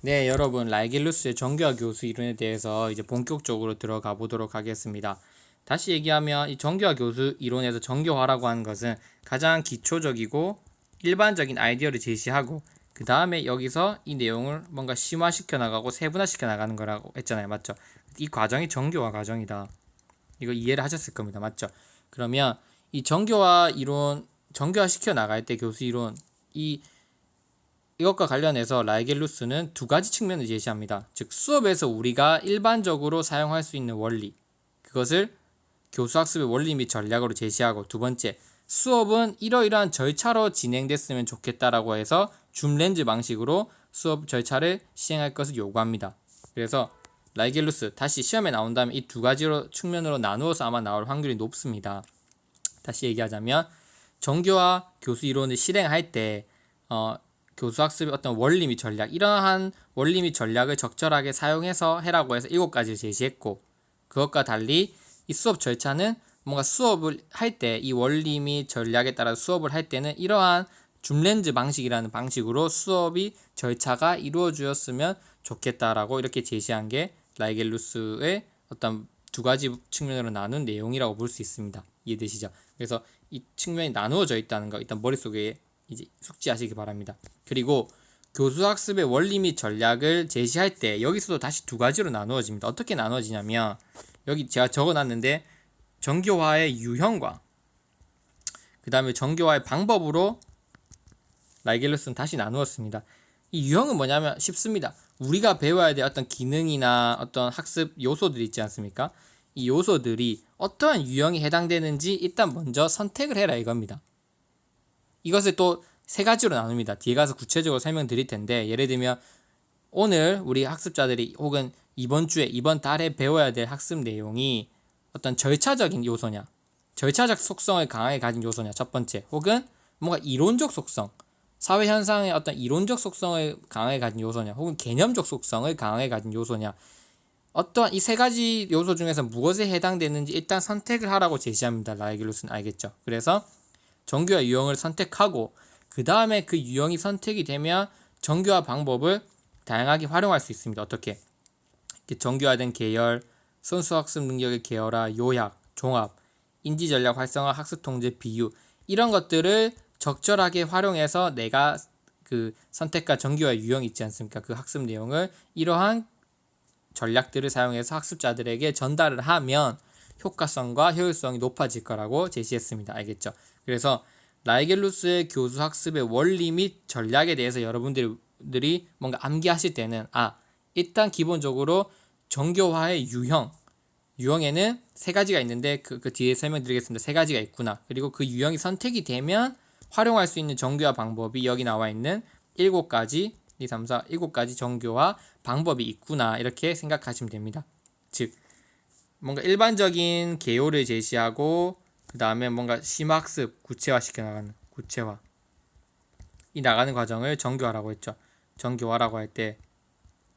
네, 여러분 라이겔루스의 정교화 교수 이론에 대해서 이제 본격적으로 들어가 보도록 하겠습니다. 다시 얘기하면 이 정교화 교수 이론에서 정교화라고 하는 것은 가장 기초적이고 일반적인 아이디어를 제시하고 그 다음에 여기서 이 내용을 뭔가 심화시켜 나가고 세분화시켜 나가는 거라고 했잖아요. 맞죠? 이 과정이 정교화 과정이다. 이거 이해를 하셨을 겁니다. 맞죠? 그러면 이 정교화 이론 정교화 시켜 나갈 때 교수 이론 이 이것과 관련해서 라이겔루스는 두 가지 측면을 제시합니다. 즉 수업에서 우리가 일반적으로 사용할 수 있는 원리 그것을 교수학습의 원리 및 전략으로 제시하고 두 번째 수업은 이러이러한 절차로 진행됐으면 좋겠다라고 해서 줌 렌즈 방식으로 수업 절차를 시행할 것을 요구합니다. 그래서 라이겔루스 다시 시험에 나온다면 이 두 가지로 측면으로 나누어서 아마 나올 확률이 높습니다. 다시 얘기하자면 정교와 교수 이론을 실행할 때 어, 교수 학습의 어떤 원리 및 전략 이러한 원리 및 전략을 적절하게 사용해서 해라고 해서 일곱 가지를 제시했고 그것과 달리 이 수업 절차는 뭔가 수업을 할 때 이 원리 및 전략에 따라 수업을 할 때는 이러한 줌렌즈 방식이라는 방식으로 수업이 절차가 이루어지었으면 좋겠다라고 이렇게 제시한 게 라이겔루스의 어떤 두 가지 측면으로 나눈 내용이라고 볼 수 있습니다. 이해되시죠? 그래서 이 측면이 나누어져 있다는 거 일단 머릿속에 이제 숙지하시기 바랍니다. 그리고 교수 학습의 원리 및 전략을 제시할 때 여기서도 다시 두 가지로 나누어집니다. 어떻게 나누어지냐면 여기 제가 적어놨는데 정교화의 유형과 그 다음에 정교화의 방법으로 라이겔루스는 다시 나누었습니다. 이 유형은 뭐냐면 쉽습니다. 우리가 배워야 될 어떤 기능이나 어떤 학습 요소들이 있지 않습니까? 이 요소들이 어떠한 유형에 해당되는지 일단 먼저 선택을 해라 이겁니다. 이것을 또 세 가지로 나눕니다. 뒤에 가서 구체적으로 설명드릴 텐데 예를 들면 오늘 우리 학습자들이 혹은 이번 주에 이번 달에 배워야 될 학습 내용이 어떤 절차적인 요소냐, 절차적 속성을 강하게 가진 요소냐 첫 번째, 혹은 뭔가 이론적 속성, 사회 현상의 어떤 이론적 속성을 강하게 가진 요소냐, 혹은 개념적 속성을 강하게 가진 요소냐, 어떠한 이 세 가지 요소 중에서 무엇에 해당되는지 일단 선택을 하라고 제시합니다. 라이길루스는 알겠죠. 그래서 정교화 유형을 선택하고 그 다음에 그 유형이 선택이 되면 정교화 방법을 다양하게 활용할 수 있습니다. 어떻게? 정교화된 계열, 선수학습 능력의 계열화, 요약, 종합, 인지 전략 활성화, 학습 통제 비유 이런 것들을 적절하게 활용해서 내가 그 선택과 정교화 유형 있지 않습니까? 그 학습 내용을 이러한 전략들을 사용해서 학습자들에게 전달을 하면 효과성과 효율성이 높아질 거라고 제시했습니다. 알겠죠? 그래서 라이겔루스의 교수 학습의 원리 및 전략에 대해서 여러분들이 뭔가 암기하실 때는 아 일단 기본적으로 정교화의 유형 유형에는 세 가지가 있는데 그, 그 뒤에 설명드리겠습니다. 세 가지가 있구나. 그리고 그 유형이 선택이 되면 활용할 수 있는 정교화 방법이 여기 나와 있는 일곱 가지 2, 3, 4, 일곱 가지 정교화 방법이 있구나. 이렇게 생각하시면 됩니다. 즉 뭔가 일반적인 개요를 제시하고 그 다음에 뭔가 심학습 구체화 시켜 나가는 구체화 이 나가는 과정을 정교화라고 했죠. 정교화라고 할 때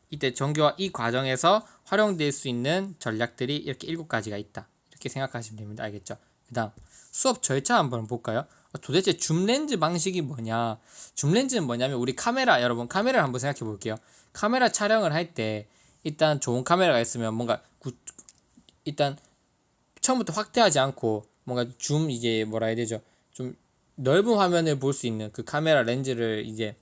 이때 정교화 이 과정에서 활용될 수 있는 전략들이 이렇게 일곱 가지가 있다. 이렇게 생각하시면 됩니다. 알겠죠? 그다음 수업 절차 한번 볼까요? 도대체 줌 렌즈 방식이 뭐냐? 줌 렌즈는 뭐냐면 우리 카메라 여러분 카메라를 한번 생각해 볼게요. 카메라 촬영을 할 때 일단 좋은 카메라가 있으면 뭔가 구, 일단 처음부터 확대하지 않고 뭔가 줌 이제 뭐라 해야 되죠? 좀 넓은 화면을 볼 수 있는 그 카메라 렌즈를 이제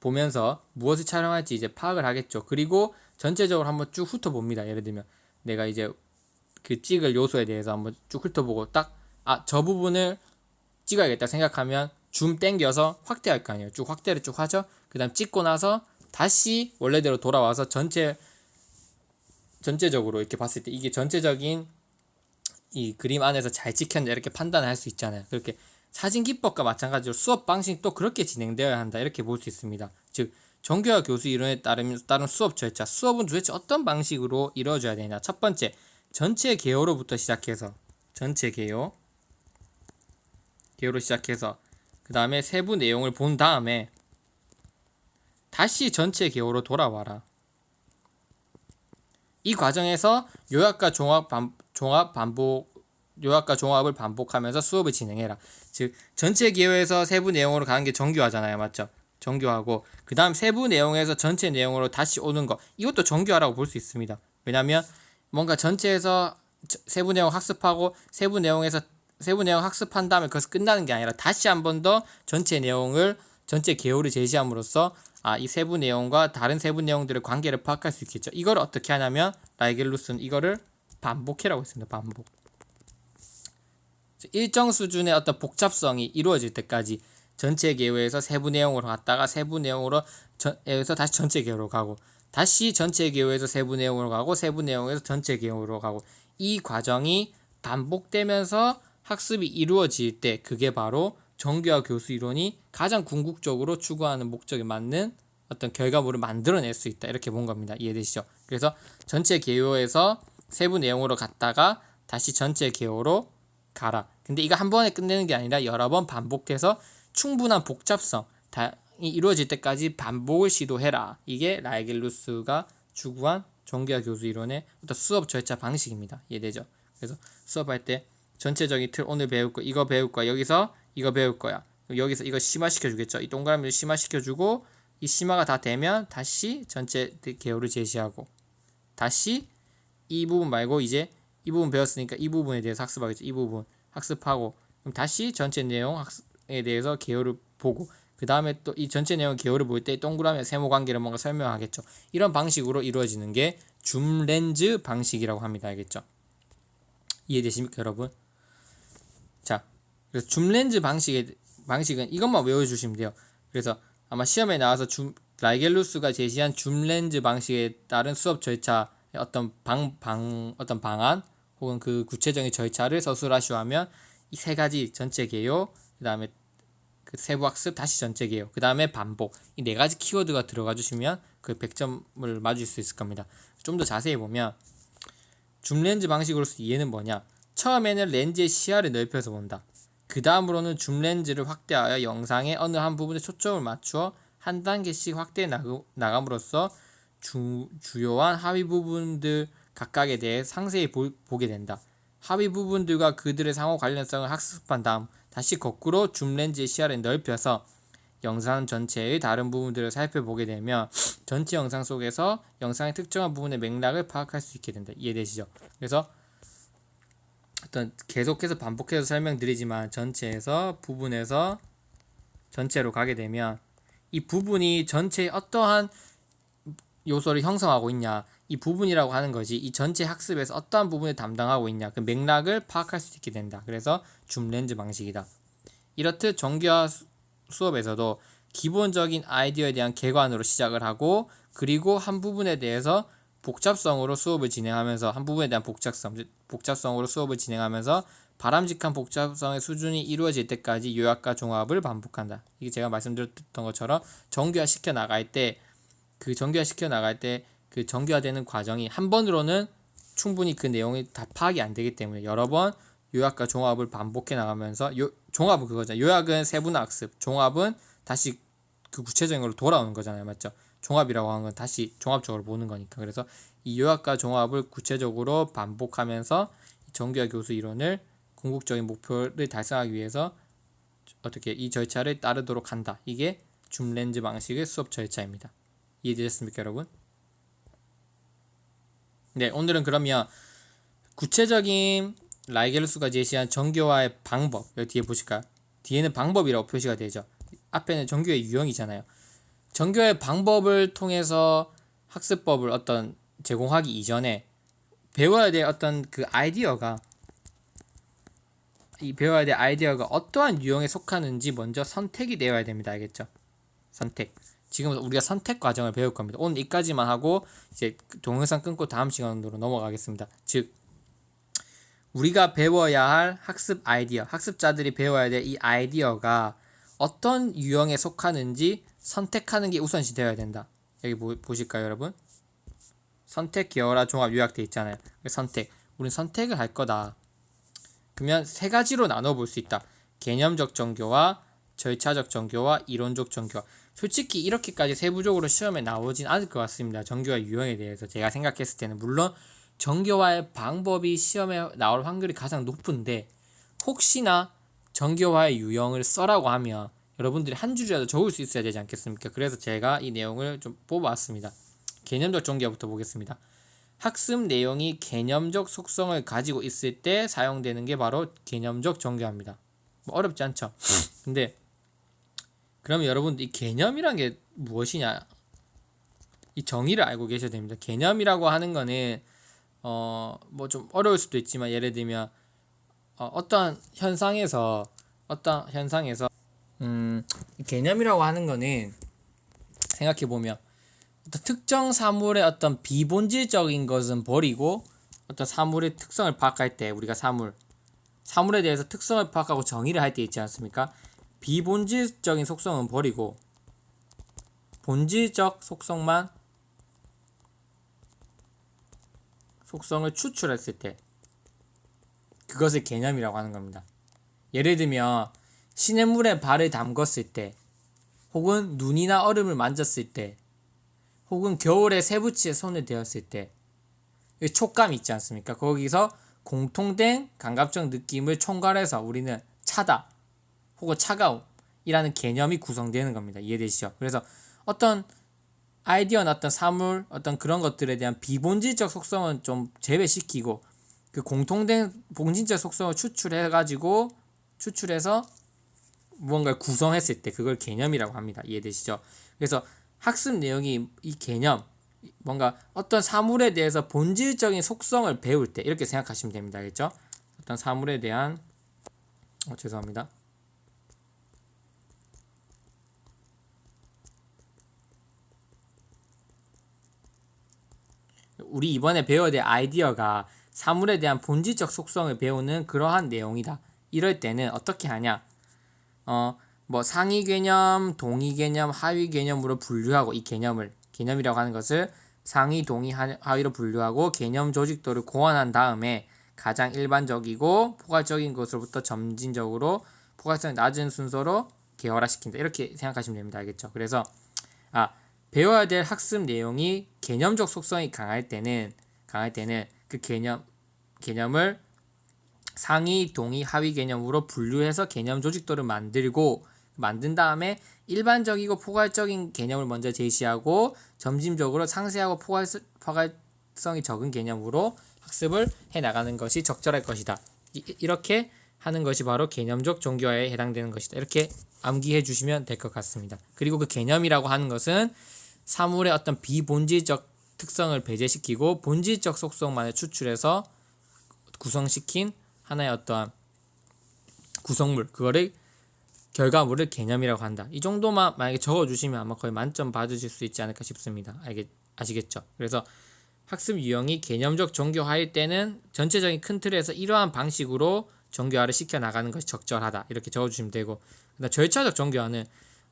보면서 무엇을 촬영할지 이제 파악을 하겠죠. 그리고 전체적으로 한번 쭉 훑어봅니다. 예를 들면 내가 이제 그 찍을 요소에 대해서 한번 쭉 훑어보고 딱 아 저 부분을 찍어야겠다 생각하면 줌 땡겨서 확대할 거 아니에요. 쭉 확대를 쭉 하죠. 그다음 찍고 나서 다시 원래대로 돌아와서 전체 전체적으로 이렇게 봤을 때 이게 전체적인 이 그림 안에서 잘 찍혔냐 이렇게 판단을 할수 있잖아요. 그렇게 사진 기법과 마찬가지로 수업 방식도 그렇게 진행되어야 한다 이렇게 볼 수 있습니다. 즉 정교화 교수 이론에 따르면 따른 수업 절차 수업은 도대체 어떤 방식으로 이루어져야 되냐 첫 번째 전체 개요로부터 시작해서 전체 개요 개요로 시작해서 그 다음에 세부 내용을 본 다음에 다시 전체 개요로 돌아와라. 이 과정에서 요약과 종합 반, 종합 반복 요약과 종합을 반복하면서 수업을 진행해라. 즉 전체 기호에서 세부 내용으로 가는 게 정교하잖아요, 맞죠? 정교하고 그 다음 세부 내용에서 전체 내용으로 다시 오는 거 이것도 정교하라고 볼 수 있습니다. 왜냐하면 뭔가 전체에서 저- 세부 내용 학습하고 세부 내용에서 세부 내용 학습한 다음에 그것이 끝나는 게 아니라 다시 한 번 더 전체 내용을 전체 개요를 제시함으로써 아, 이 세부 내용과 다른 세부 내용들의 관계를 파악할 수 있겠죠. 이걸 어떻게 하냐면 라이겔루스는 이거를 반복해라고 했습니다. 반복. 일정 수준의 어떤 복잡성이 이루어질 때까지 전체 개요에서 세부 내용으로 갔다가 세부 내용으로 전, 에서 다시 전체 개요로 가고 다시 전체 개요에서 세부 내용으로 가고 세부 내용에서 전체 개요로 가고 이 과정이 반복되면서 학습이 이루어질 때 그게 바로 정교화 교수 이론이 가장 궁극적으로 추구하는 목적에 맞는 어떤 결과물을 만들어낼 수 있다 이렇게 본 겁니다 이해되시죠? 그래서 전체 개요에서 세부 내용으로 갔다가 다시 전체 개요로 가라. 근데 이거 한 번에 끝내는 게 아니라 여러 번 반복해서 충분한 복잡성 다 이루어질 때까지 반복을 시도해라. 이게 라이겔루스가 추구한 정교화 교수 이론의 어떤 수업 절차 방식입니다. 이해되죠? 그래서 수업할 때 전체적인 틀 오늘 배울 거 이거 배울 거야. 여기서 이거 배울 거야. 여기서 이거 심화시켜 주겠죠. 이 동그라미를 심화시켜 주고 이 심화가 다 되면 다시 전체 개요를 제시하고 다시 이 부분 말고 이제 이 부분 배웠으니까 이 부분에 대해서 학습하겠죠. 이 부분 학습하고 그럼 다시 전체 내용 학습에 대해서 개요를 보고 그 다음에 또 이 전체 내용 개요를 볼 때 동그라미 세모 관계를 뭔가 설명하겠죠. 이런 방식으로 이루어지는 게 줌 렌즈 방식이라고 합니다. 알겠죠? 이해되십니까, 여러분? 자, 그래서 줌 렌즈 방식의 방식은 이것만 외워주시면 돼요. 그래서 아마 시험에 나와서 줌 라이겔루스가 제시한 줌 렌즈 방식에 따른 수업 절차 어떤 방, 방 어떤 방안 혹은 그 구체적인 절차를 서술하시오 하면 이 세 가지 전체 개요 그 다음에 그 세부 학습 다시 전체 개요 그 다음에 반복 이 네 가지 키워드가 들어가 주시면 그 100점을 맞을 수 있을 겁니다. 좀 더 자세히 보면 줌 렌즈 방식으로서 이해는 뭐냐? 처음에는 렌즈의 시야를 넓혀서 본다. 그 다음으로는 줌 렌즈를 확대하여 영상의 어느 한 부분에 초점을 맞추어 한 단계씩 확대해 나가- 나감으로써 주, 주요한 하위 부분들 각각에 대해 상세히 보, 보게 된다. 하위 부분들과 그들의 상호 관련성을 학습한 다음 다시 거꾸로 줌 렌즈의 시야를 넓혀서 영상 전체의 다른 부분들을 살펴보게 되면 전체 영상 속에서 영상의 특정한 부분의 맥락을 파악할 수 있게 된다. 이해되시죠? 그래서 어떤 계속해서 반복해서 설명드리지만 전체에서 부분에서 전체로 가게 되면 이 부분이 전체의 어떠한 요소를 형성하고 있냐 이 부분이라고 하는 것이 이 전체 학습에서 어떠한 부분을 담당하고 있냐 그 맥락을 파악할 수 있게 된다. 그래서 줌 렌즈 방식이다. 이렇듯 정교화 수- 수업에서도 기본적인 아이디어에 대한 개관으로 시작을 하고 그리고 한 부분에 대해서 복잡성으로 수업을 진행하면서 한 부분에 대한 복잡성 즉 복잡성으로 수업을 진행하면서 바람직한 복잡성의 수준이 이루어질 때까지 요약과 종합을 반복한다. 이게 제가 말씀드렸던 것처럼 정교화 시켜 나갈 때 그 정교화 시켜 나갈 때 그 정교화되는 과정이 한 번으로는 충분히 그 내용이 다 파악이 안 되기 때문에 여러 번 요약과 종합을 반복해 나가면서 요 종합은 그거죠. 요약은 세분화 학습, 종합은 다시 그 구체적인 걸로 돌아오는 거잖아요. 맞죠? 종합이라고 하는 건 다시 종합적으로 보는 거니까. 그래서 이 요약과 종합을 구체적으로 반복하면서 이 정교화 교수 이론을 궁극적인 목표를 달성하기 위해서 어떻게 이 절차를 따르도록 한다. 이게 줌 렌즈 방식의 수업 절차입니다. 이해되셨습니까, 여러분? 네, 오늘은 그러면 구체적인 라이겔루스가 제시한 정교화의 방법 여기 뒤에 보실까요? 뒤에는 방법이라고 표시가 되죠. 앞에는 정교의 유형이잖아요. 정교의 방법을 통해서 학습법을 어떤 제공하기 이전에 배워야 될 어떤 그 아이디어가 이 배워야 될 아이디어가 어떠한 유형에 속하는지 먼저 선택이 되어야 됩니다. 알겠죠? 선택. 지금 우리가 선택 과정을 배울 겁니다. 오늘 여기까지만 하고 이제 동영상 끊고 다음 시간으로 넘어가겠습니다. 즉 우리가 배워야 할 학습 아이디어, 학습자들이 배워야 될 이 아이디어가 어떤 유형에 속하는지 선택하는 게 우선시 되어야 된다. 여기 보, 보실까요, 여러분? 선택, 계열화, 종합 요약돼 있잖아요. 선택. 우리는 선택을 할 거다. 그러면 세 가지로 나눠 볼 수 있다. 개념적 정교와 절차적 정교와 이론적 정교와. 솔직히 이렇게까지 세부적으로 시험에 나오진 않을 것 같습니다. 정교와 유형에 대해서 제가 생각했을 때는 물론 정교화의 방법이 시험에 나올 확률이 가장 높은데 혹시나 정교화의 유형을 써라고 하면 여러분들이 한 줄이라도 적을 수 있어야 되지 않겠습니까? 그래서 제가 이 내용을 좀 뽑아왔습니다. 개념적 종교부터 보겠습니다. 학습 내용이 개념적 속성을 가지고 있을 때 사용되는 게 바로 개념적 정교합니다. 뭐 어렵지 않죠? 근데 그러면 여러분들 이 개념이란 게 무엇이냐? 이 정의를 알고 계셔야 됩니다. 개념이라고 하는 거는 어 뭐 좀 어려울 수도 있지만 예를 들면 어, 어떤 현상에서 어떤 현상에서 음 개념이라고 하는 거는 생각해 보면 어떤 특정 사물의 어떤 비본질적인 것은 버리고 어떤 사물의 특성을 파악할 때 우리가 사물 사물에 대해서 특성을 파악하고 정의를 할 때 있지 않습니까? 비본질적인 속성은 버리고 본질적 속성만 속성을 추출했을 때 그것을 개념이라고 하는 겁니다. 예를 들면 시냇물에 발을 담궜을 때 혹은 눈이나 얼음을 만졌을 때 혹은 겨울에 세부치에 손을 대었을 때 촉감 있지 않습니까? 거기서 공통된 감각적 느낌을 총괄해서 우리는 차다 혹은 차가움이라는 개념이 구성되는 겁니다. 이해되시죠? 그래서 어떤 아이디어나 어떤 사물 어떤 그런 것들에 대한 비본질적 속성은 좀 제외시키고 그 공통된 본질적 속성을 추출해 가지고 추출해서 무언가를 구성했을 때 그걸 개념이라고 합니다. 이해되시죠? 그래서 학습 내용이 이 개념 뭔가 어떤 사물에 대해서 본질적인 속성을 배울 때 이렇게 생각하시면 됩니다. 알겠죠? 어떤 사물에 대한 어, 죄송합니다. 우리 이번에 배워야 될 아이디어가 사물에 대한 본질적 속성을 배우는 그러한 내용이다. 이럴 때는 어떻게 하냐? 어, 뭐 상위 개념, 동위 개념, 하위 개념으로 분류하고 이 개념을 개념이라고 하는 것을 상위, 동위, 하위로 분류하고 개념 조직도를 고안한 다음에 가장 일반적이고 포괄적인 것으로부터 점진적으로 포괄성이 낮은 순서로 개월화시킨다. 이렇게 생각하시면 됩니다. 알겠죠? 그래서 아 배워야 될 학습 내용이 개념적 속성이 강할 때는 강할 때는 그 개념 개념을 상위, 동위, 하위 개념으로 분류해서 개념 조직도를 만들고 만든 다음에 일반적이고 포괄적인 개념을 먼저 제시하고 점진적으로 상세하고 포괄, 포괄성이 적은 개념으로 학습을 해 나가는 것이 적절할 것이다. 이, 이렇게 하는 것이 바로 개념적 종교화에 해당되는 것이다. 이렇게 암기해 주시면 될 것 같습니다. 그리고 그 개념이라고 하는 것은 사물의 어떤 비본질적 특성을 배제시키고 본질적 속성만을 추출해서 구성시킨 하나의 어떠한 구성물 그거를 결과물을 개념이라고 한다. 이 정도만 만약에 적어 주시면 아마 거의 만점 받으실 수 있지 않을까 싶습니다. 알겠, 아시겠죠? 그래서 학습 유형이 개념적 정교화일 때는 전체적인 큰 틀에서 이러한 방식으로 정교화를 시켜 나가는 것이 적절하다. 이렇게 적어 주시면 되고, 그다음 절차적 정교화는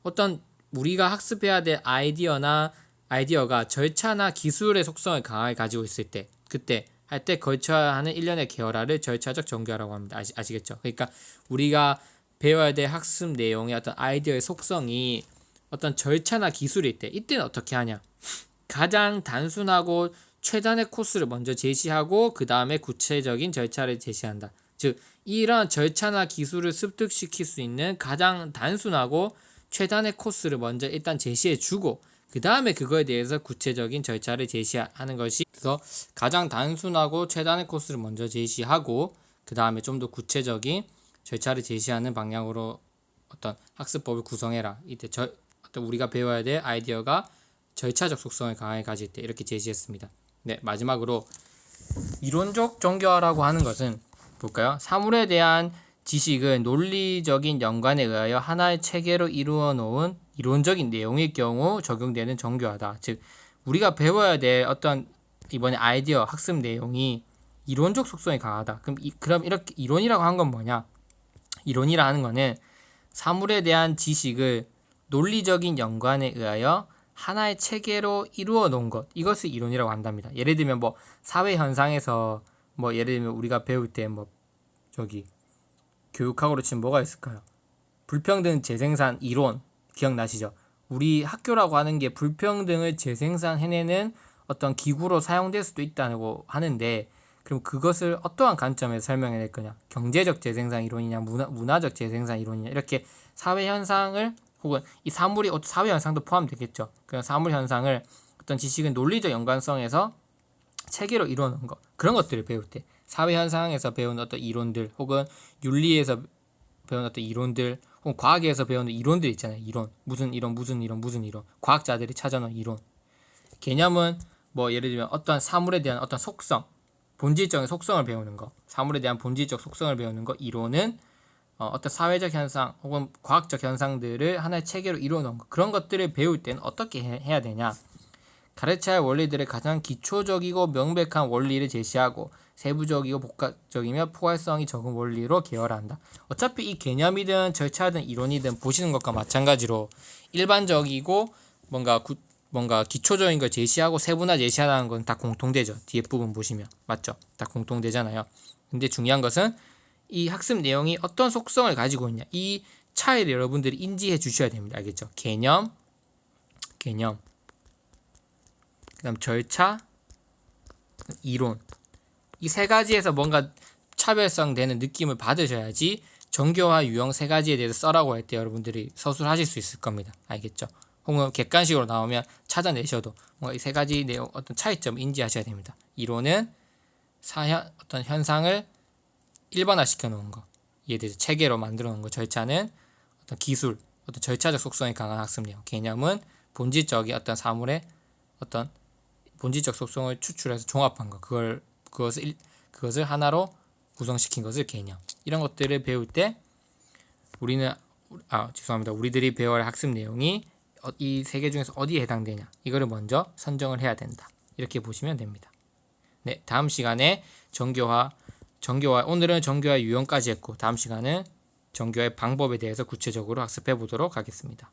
어떤 우리가 학습해야 될 아이디어나 아이디어가 절차나 기술의 속성을 강하게 가지고 있을 때, 그때 할 때 걸쳐야 하는 일련의 계열화를 절차적 정교화라고 합니다. 아시, 아시겠죠? 그러니까 우리가 배워야 될 학습 내용의 어떤 아이디어의 속성이 어떤 절차나 기술일 때 이때는 어떻게 하냐? 가장 단순하고 최단의 코스를 먼저 제시하고 그 다음에 구체적인 절차를 제시한다. 즉 이런 절차나 기술을 습득시킬 수 있는 가장 단순하고 최단의 코스를 먼저 일단 제시해 주고 그 다음에 그거에 대해서 구체적인 절차를 제시하는 것이 그래서 가장 단순하고 최단의 코스를 먼저 제시하고 그 다음에 좀 더 구체적인 절차를 제시하는 방향으로 어떤 학습법을 구성해라. 이때 저, 어떤 우리가 배워야 될 아이디어가 절차적 속성을 강하게 가질 때 이렇게 제시했습니다. 네, 마지막으로 이론적 종교화라고 하는 것은 볼까요? 사물에 대한 지식은 논리적인 연관에 의하여 하나의 체계로 이루어 놓은 이론적인 내용의 경우 적용되는 정교하다. 즉 우리가 배워야 될 어떤 이번에 아이디어 학습 내용이 이론적 속성이 강하다. 그럼 이, 그럼 이렇게 이론이라고 한 건 뭐냐? 이론이라 하는 거는 사물에 대한 지식을 논리적인 연관에 의하여 하나의 체계로 이루어 놓은 것 이것을 이론이라고 한답니다. 예를 들면 뭐 사회 현상에서 뭐 예를 들면 우리가 배울 때 뭐 저기 교육학으로 치면 뭐가 있을까요? 불평등 재생산 이론 기억나시죠? 우리 학교라고 하는 게 불평등을 재생산해내는 어떤 기구로 사용될 수도 있다고 하는데 그럼 그것을 어떠한 관점에서 설명해낼 거냐? 경제적 재생산 이론이냐, 문화, 문화적 재생산 이론이냐 이렇게 사회 현상을 혹은 이 사물이 사회 현상도 포함되겠죠. 그런 사물 현상을 어떤 지식은 논리적 연관성에서 체계로 이루어놓은 것 그런 것들을 배울 때 사회 현상에서 배우는 어떤 이론들 혹은 윤리에서 배우는 어떤 이론들 혹은 과학에서 배우는 이론들 있잖아요. 이론. 무슨 이론 무슨 이론 무슨 이론. 과학자들이 찾아놓은 이론. 개념은 뭐 예를 들면 어떤 사물에 대한 어떤 속성 본질적인 속성을 배우는 거. 사물에 대한 본질적 속성을 배우는 거. 이론은 어, 어떤 사회적 현상 혹은 과학적 현상들을 하나의 체계로 이루어 놓은 것 그런 것들을 배울 때는 어떻게 해, 해야 되냐 가르쳐야 할 원리들의 가장 기초적이고 명백한 원리를 제시하고 세부적이고 복합적이며 포괄성이 적은 원리로 계열한다. 어차피 이 개념이든 절차든 이론이든 보시는 것과 마찬가지로 일반적이고 뭔가 구, 뭔가 기초적인 걸 제시하고 세분화 제시하는 건 다 공통되죠. 뒤에 부분 보시면 맞죠? 다 공통되잖아요. 근데 중요한 것은 이 학습 내용이 어떤 속성을 가지고 있냐 이 차이를 여러분들이 인지해 주셔야 됩니다. 알겠죠? 개념, 개념, 그다음 절차, 이론 이 세 가지에서 뭔가 차별성 되는 느낌을 받으셔야지 정교와 유형 세 가지에 대해서 써라고 할 때 여러분들이 서술하실 수 있을 겁니다. 알겠죠? 혹은 객관식으로 나오면 찾아내셔도 뭔가 이 세 가지 내용 어떤 차이점 인지하셔야 됩니다. 이론은 사현 어떤 현상을 일반화 시켜 놓은 거, 이에 대해서 체계로 만들어 놓은 거. 절차는 어떤 기술, 어떤 절차적 속성이 강한 학습 내용. 개념은 본질적인 어떤 사물의 어떤 본질적 속성을 추출해서 종합한 거. 그걸 그것을 일, 그것을 하나로 구성시킨 것을 개념. 이런 것들을 배울 때 우리는 아 죄송합니다. 우리들이 배워야 할 학습 내용이 어, 이세 개 중에서 어디에 해당되냐 이거를 먼저 선정을 해야 된다. 이렇게 보시면 됩니다. 네, 다음 시간에 정교화 정교화 오늘은 정교화 유형까지 했고 다음 시간은 정교화의 방법에 대해서 구체적으로 학습해 보도록 하겠습니다.